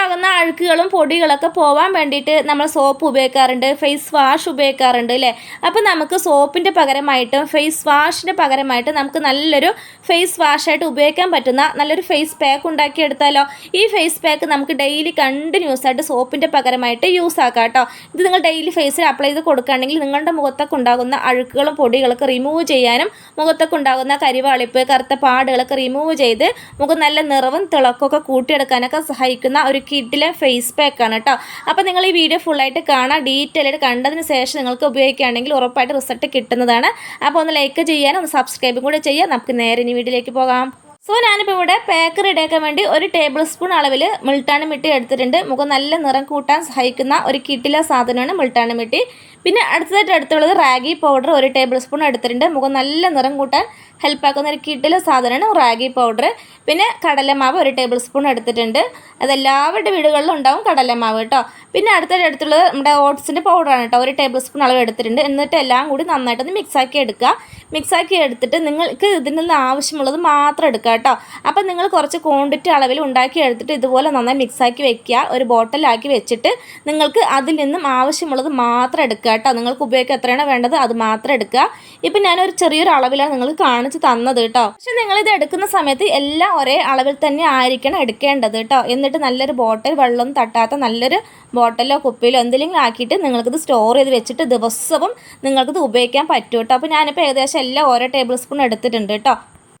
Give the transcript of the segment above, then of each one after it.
മുഖത്തുണ്ടാകുന്ന അഴുക്കുകളും പൊടികളൊക്കെ പോവാൻ വേണ്ടിയിട്ട് നമ്മൾ സോപ്പ് ഉപയോഗിക്കാറുണ്ട് ഫേസ് വാഷ് ഉപയോഗിക്കാറുണ്ട് അല്ലേ അപ്പോൾ നമുക്ക് സോപ്പിന്റെ പകരമായിട്ടും ഫേസ് വാഷിന്റെ പകരമായിട്ട് നമുക്ക് നല്ലൊരു ഫേസ് വാഷായിട്ട് ഉപയോഗിക്കാൻ പറ്റുന്ന നല്ലൊരു ഫേസ് പാക്ക് ഉണ്ടാക്കിയെടുത്താലോ? ഈ ഫേസ് പാക്ക് നമുക്ക് ഡെയിലി കണ്ടിന്യൂസ് ആയിട്ട് സോപ്പിന്റെ പകരമായിട്ട് യൂസ് ആക്കാം കേട്ടോ. ഇത് നിങ്ങൾ ഡെയിലി ഫേസിൽ അപ്ലൈ ചെയ്ത് കൊടുക്കുകയാണെങ്കിൽ നിങ്ങളുടെ മുഖത്തൊക്കെ ഉണ്ടാകുന്ന അഴുക്കുകളും പൊടികളൊക്കെ റിമൂവ് ചെയ്യാനും മുഖത്തൊക്കെ ഉണ്ടാകുന്ന കരിവാളിപ്പ് കറുത്ത പാടുകളൊക്കെ റിമൂവ് ചെയ്ത് മുഖം നല്ല നിറവും തിളക്കമൊക്കെ കൂട്ടിയെടുക്കാനൊക്കെ സഹായിക്കുന്ന ഒരു കിഡിലെ ഫേസ് പാക്കാണ് കേട്ടോ അപ്പോൾ നിങ്ങൾ ഈ വീഡിയോ ഫുള്ളായിട്ട് കാണാം. ഡീറ്റെയിൽ ആയിട്ട് കണ്ടതിന് ശേഷം നിങ്ങൾക്ക് ഉപയോഗിക്കുകയാണെങ്കിൽ ഉറപ്പായിട്ട് റിസൾട്ട് കിട്ടുന്നതാണ്. അപ്പോൾ ഒന്ന് ലൈക്ക് ചെയ്യാനും ഒന്ന് സബ്സ്ക്രൈബും കൂടെ ചെയ്യാം. നമുക്ക് നേരെ ഇനി വീഡിയോയിലേക്ക് പോകാം. സോ ഞാനിപ്പോൾ ഇവിടെ പേക്കർ റെഡിയാക്കാൻ വേണ്ടി ഒരു ടേബിൾ സ്പൂൺ അളവിൽ മിൾട്ടാണ് മിട്ടി എടുത്തിട്ടുണ്ട്. മുഖം നല്ല നിറം കൂട്ടാൻ സഹായിക്കുന്ന ഒരു കിട്ടില സാധനമാണ് മിൾട്ടാണ് മിട്ടി. പിന്നെ അടുത്തതായിട്ട് എടുത്തുള്ളത് റാഗി പൗഡർ ഒരു ടേബിൾ സ്പൂൺ എടുത്തിട്ടുണ്ട്. മുഖം നല്ല നിറം കൂട്ടാൻ ഹെൽപ്പ് ആക്കുന്ന ഒരു കിട്ടില സാധനമാണ് റാഗി പൗഡർ. പിന്നെ കടലമാവ് ഒരു ടേബിൾ സ്പൂൺ എടുത്തിട്ടുണ്ട്. അതെല്ലാവരുടെ വീടുകളിലും ഉണ്ടാവും കടലമാവ് കേട്ടോ. പിന്നെ അടുത്തടുത്തുള്ളത് നമ്മുടെ ഓട്സിന്റെ പൗഡറാണ് കേട്ടോ. ഒരു ടേബിൾ സ്പൂൺ അളവ് എടുത്തിട്ടുണ്ട്. എന്നിട്ട് എല്ലാം കൂടി നന്നായിട്ടൊന്ന് മിക്സാക്കി എടുക്കുക. മിക്സാക്കി എടുത്തിട്ട് നിങ്ങൾക്ക് ഇതിൽ നിന്ന് ആവശ്യമുള്ളത് മാത്രം എടുക്കുക കേട്ടോ. അപ്പം നിങ്ങൾ കുറച്ച് ക്വാണ്ടിറ്റി അളവിൽ ഉണ്ടാക്കി എടുത്തിട്ട് ഇതുപോലെ നന്നായി മിക്സാക്കി വെക്കുക. ഒരു ബോട്ടിലാക്കി വെച്ചിട്ട് നിങ്ങൾക്ക് അതിൽ നിന്നും ആവശ്യമുള്ളത് മാത്രം എടുക്കുക കേട്ടോ. നിങ്ങൾക്ക് ഉപയോഗിക്കുക എത്രയാണ് വേണ്ടത് അത് മാത്രം എടുക്കുക. ഇപ്പം ഞാനൊരു ചെറിയൊരു അളവിലാണ് നിങ്ങൾക്ക് കാണിച്ച് തന്നത് കേട്ടോ പക്ഷെ നിങ്ങൾ ഇത് എടുക്കുന്ന സമയത്ത് എല്ലാം ഒരേ അളവിൽ തന്നെ ആയിരിക്കണം എടുക്കേണ്ടത് കേട്ടോ എന്നിട്ട് നല്ലൊരു ബോട്ടിൽ വെള്ളം തട്ടാത്ത നല്ലൊരു ബോട്ടിലോ കുപ്പിയിലോ എന്തെങ്കിലും ആക്കിയിട്ട് നിങ്ങൾക്കിത് സ്റ്റോർ ചെയ്ത് വെച്ചിട്ട് ദിവസവും നിങ്ങൾക്കിത് ഉപയോഗിക്കാൻ പറ്റും കേട്ടോ അപ്പോൾ ഞാനിപ്പോൾ ഏകദേശം എല്ലാം ഓരോ ടേബിൾ സ്പൂൺ എടുത്തിട്ടുണ്ട് കേട്ടോ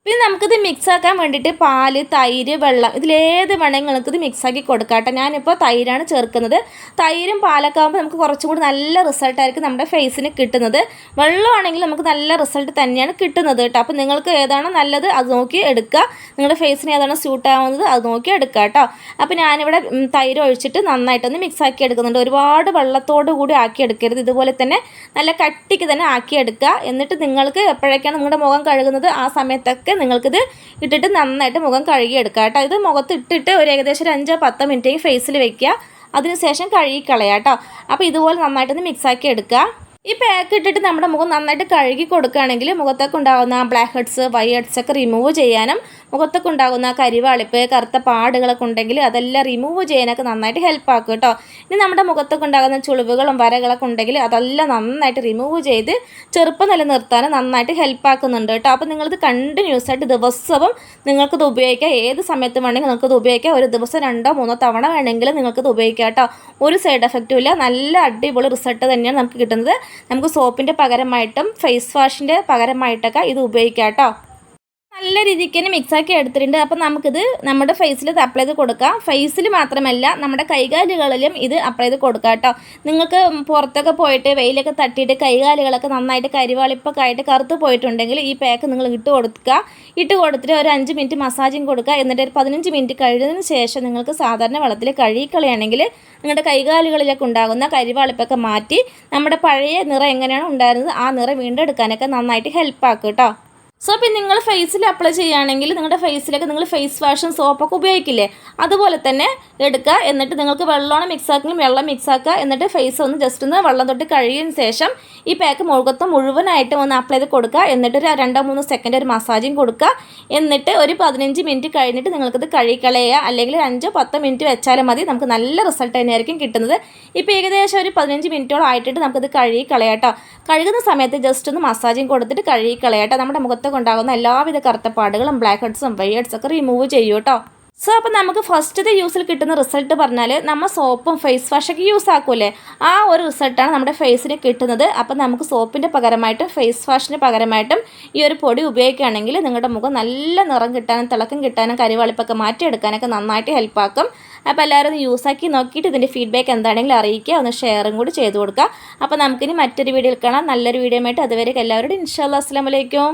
പിന്നെ നമുക്കിത് മിക്സ് ആക്കാൻ വേണ്ടിയിട്ട് പാൽ തൈര് വെള്ളം ഇതിലേത് വേണമെങ്കിൽ നിങ്ങൾക്കിത് മിക്സ് ആക്കി കൊടുക്കാം കേട്ടോ ഞാനിപ്പോൾ തൈരാണ് ചേർക്കുന്നത്. തൈരും പാലൊക്കെ ആകുമ്പോൾ നമുക്ക് കുറച്ചും കൂടി നല്ല റിസൾട്ടായിരിക്കും നമ്മുടെ ഫേസിന് കിട്ടുന്നത്. വെള്ളമാണെങ്കിൽ നമുക്ക് നല്ല റിസൾട്ട് തന്നെയാണ് കിട്ടുന്നത് കേട്ടോ. അപ്പോൾ നിങ്ങൾക്ക് ഏതാണോ നല്ലത് അത് നോക്കി എടുക്കുക. നിങ്ങളുടെ ഫേസിന് ഏതാണോ സ്യൂട്ട് ആവുന്നത് അത് നോക്കി എടുക്കുക കേട്ടോ. അപ്പോൾ ഞാനിവിടെ തൈര് ഒഴിച്ചിട്ട് നന്നായിട്ടൊന്ന് മിക്സ് ആക്കി എടുക്കുന്നുണ്ട്. ഒരുപാട് വെള്ളത്തോട് കൂടി ആക്കി എടുക്കരുത്. ഇതുപോലെ തന്നെ നല്ല കട്ടിക്ക് തന്നെ ആക്കി എടുക്കുക. എന്നിട്ട് നിങ്ങൾക്ക് എപ്പോഴൊക്കെയാണ് നിങ്ങളുടെ മുഖം കഴുകുന്നത് ആ സമയത്തൊക്കെ നിങ്ങൾക്കിത് ഇട്ടിട്ട് നന്നായിട്ട് മുഖം കഴുകിയെടുക്കുക കേട്ടോ. ഇത് മുഖത്ത് ഇട്ടിട്ട് ഒരു ഏകദേശം ഒരു അഞ്ചോ പത്തോ മിനിറ്റ് ഫേസിൽ വെക്കുക. അതിനുശേഷം കഴുകി കളയാം കേട്ടോ. അപ്പോൾ ഇതുപോലെ നന്നായിട്ടൊന്ന് മിക്സാക്കി എടുക്കുക. ഈ പാക്ക് ഇട്ടിട്ട് നമ്മുടെ മുഖം നന്നായിട്ട് കഴുകി കൊടുക്കുകയാണെങ്കിൽ മുഖത്തൊക്കെ ഉണ്ടാകുന്ന ബ്ലാക്ക് ഹെഡ്സ് വൈ ഹെഡ്സ് ഒക്കെ റിമൂവ് ചെയ്യാനും മുഖത്തൊക്കെ ഉണ്ടാകുന്ന കരിവാളിപ്പ് കറുത്ത പാടുകളൊക്കെ ഉണ്ടെങ്കിൽ അതെല്ലാം റിമൂവ് ചെയ്യാനൊക്കെ നന്നായിട്ട് ഹെൽപ്പ് ആക്കും കേട്ടോ. ഇനി നമ്മുടെ മുഖത്തൊക്കെ ഉണ്ടാകുന്ന ചുളിവുകളും വരകളൊക്കെ ഉണ്ടെങ്കിൽ അതെല്ലാം നന്നായിട്ട് റിമൂവ് ചെയ്ത് ചെറുപ്പം നിലനിർത്താൻ നന്നായിട്ട് ഹെൽപ്പ് ആക്കുന്നുണ്ട് കേട്ടോ. അപ്പോൾ നിങ്ങളിത് കണ്ടിന്യൂസ് ആയിട്ട് ദിവസവും നിങ്ങൾക്കിത് ഉപയോഗിക്കാം. ഏത് സമയത്ത് വേണമെങ്കിൽ നിങ്ങൾക്കിത് ഉപയോഗിക്കാം. ഒരു ദിവസം രണ്ടോ മൂന്നോ തവണ വേണമെങ്കിൽ നിങ്ങൾക്കിത് ഉപയോഗിക്കാം കേട്ടോ. ഒരു സൈഡ് എഫക്റ്റും ഇല്ല. നല്ല അടിപൊളി റിസൾട്ട് തന്നെയാണ് നമുക്ക് കിട്ടുന്നത്. നമുക്ക് സോപ്പിന്റെ പകരമായിട്ടും ഫേസ് വാഷിന്റെ പകരമായിട്ടൊക്കെ ഇത് ഉപയോഗിക്കാം കേട്ടോ. നല്ല രീതിക്ക് തന്നെ മിക്സാക്കി എടുത്തിട്ടുണ്ട്. അപ്പോൾ നമുക്കിത് നമ്മുടെ ഫേസിൽ അപ്ലൈ ചെയ്ത് കൊടുക്കാം. ഫേസിൽ മാത്രമല്ല നമ്മുടെ കൈകാലുകളിലും ഇത് അപ്ലൈ ചെയ്ത് കൊടുക്കാം കേട്ടോ. നിങ്ങൾക്ക് പുറത്തൊക്കെ പോയിട്ട് വെയിലൊക്കെ തട്ടിയിട്ട് കൈകാലുകളൊക്കെ നന്നായിട്ട് കരിവാളിപ്പൊക്കെ ആയിട്ട് കറുത്ത് പോയിട്ടുണ്ടെങ്കിൽ ഈ പാക്ക് നിങ്ങൾ ഇട്ട് കൊടുക്കുക. ഇട്ട് കൊടുത്തിട്ട് ഒരു അഞ്ച് മിനിറ്റ് മസാജിങ് കൊടുക്കുക. എന്നിട്ട് ഒരു പതിനഞ്ച് മിനിറ്റ് കഴിഞ്ഞതിന് ശേഷം നിങ്ങൾക്ക് സാധാരണ വെള്ളത്തിൽ കഴുകിക്കളയാണെങ്കിൽ നിങ്ങളുടെ കൈകാലുകളിലൊക്കെ ഉണ്ടാകുന്ന കരിവാളിപ്പൊക്കെ മാറ്റി നമ്മുടെ പഴയ നിറം എങ്ങനെയാണ് ഉണ്ടായിരുന്നത് ആ നിറം വീണ്ടെടുക്കാനൊക്കെ നന്നായിട്ട് ഹെൽപ്പ് ആക്കും കേട്ടോ. സോ പിന്നെ നിങ്ങൾ ഫേസിൽ അപ്ലൈ ചെയ്യുകയാണെങ്കിൽ നിങ്ങളുടെ ഫേസിലൊക്കെ നിങ്ങൾ ഫേസ് വാഷും സോപ്പൊക്കെ ഉപയോഗിക്കില്ലേ? അതുപോലെ തന്നെ എടുക്കുക. എന്നിട്ട് നിങ്ങൾക്ക് വെള്ളമാണ് മിക്സ് ആക്കെങ്കിൽ വെള്ളം മിക്സ് ആക്കുക. എന്നിട്ട് ഫേസ് ഒന്ന് ജസ്റ്റ് ഒന്ന് വെള്ളം തൊട്ട് കഴുകിയതിന് ശേഷം ഈ പാക്ക് മുഴുവത്ത് മുഴുവനായിട്ട് ഒന്ന് അപ്ലൈ ചെയ്ത് കൊടുക്കുക. എന്നിട്ട് ഒരു രണ്ടോ മൂന്നോ സെക്കൻഡ് ഒരു മസാജും കൊടുക്കുക. എന്നിട്ട് ഒരു പതിനഞ്ച് മിനിറ്റ് കഴിഞ്ഞിട്ട് നിങ്ങൾക്കിത് കഴുകിക്കളയുക. അല്ലെങ്കിൽ അഞ്ചോ പത്തോ മിനിറ്റ് വെച്ചാലും മതി. നമുക്ക് നല്ല റിസൾട്ട് തന്നെയായിരിക്കും കിട്ടുന്നത്. ഇപ്പോൾ ഏകദേശം ഒരു പതിനഞ്ച് മിനിറ്റോളം ആയിട്ടിട്ട് നമുക്കിത് കഴുകി കളയാട്ടോ കഴുകുന്ന സമയത്ത് ജസ്റ്റ് ഒന്ന് മസാജും കൊടുത്തിട്ട് കഴുകി കളയാട്ടോ നമ്മുടെ മുഖത്തൊക്കെ എല്ലാവിധ കറുത്തപ്പാടുകളും ബ്ലാക്ക് ഹെഡ്സും വൈ ഹെഡ്സ് ഒക്കെ റിമൂവ് ചെയ്യൂ കേട്ടോ സോ അപ്പോൾ നമുക്ക് ഫസ്റ്റ് ഫസ്റ്റത്തെ യൂസിൽ കിട്ടുന്ന റിസൾട്ട് പറഞ്ഞാൽ നമ്മൾ സോപ്പും ഫേസ് വാഷൊക്കെ യൂസ് ആക്കൂലേ ആ ഒരു റിസൾട്ടാണ് നമ്മുടെ ഫേസിന് കിട്ടുന്നത്. അപ്പോൾ നമുക്ക് സോപ്പിന്റെ പകരമായിട്ടും ഫേസ് വാഷിന് പകരമായിട്ടും ഈ ഒരു പൊടി ഉപയോഗിക്കുകയാണെങ്കിൽ നിങ്ങളുടെ മുഖം നല്ല നിറം കിട്ടാനും തിളക്കം കിട്ടാനും കരിവാളിപ്പൊക്കെ മാറ്റിയെടുക്കാനൊക്കെ നന്നായിട്ട് ഹെൽപ്പാക്കും അപ്പോൾ എല്ലാവരും യൂസ് ആക്കി നോക്കിയിട്ട് ഇതിന്റെ ഫീഡ്ബാക്ക് എന്താണെങ്കിലും അറിയിക്കുക. ഒന്ന് ഷെയറും കൂടി ചെയ്ത് കൊടുക്കുക. അപ്പോൾ നമുക്കിനി മറ്റൊരു വീഡിയോയിൽ കാണാം. നല്ലൊരു വീഡിയോ ആയിട്ട് അതുവരെ എല്ലാവരോടും. ഇൻഷാല്ലാ അസ്സാം വലൈക്കും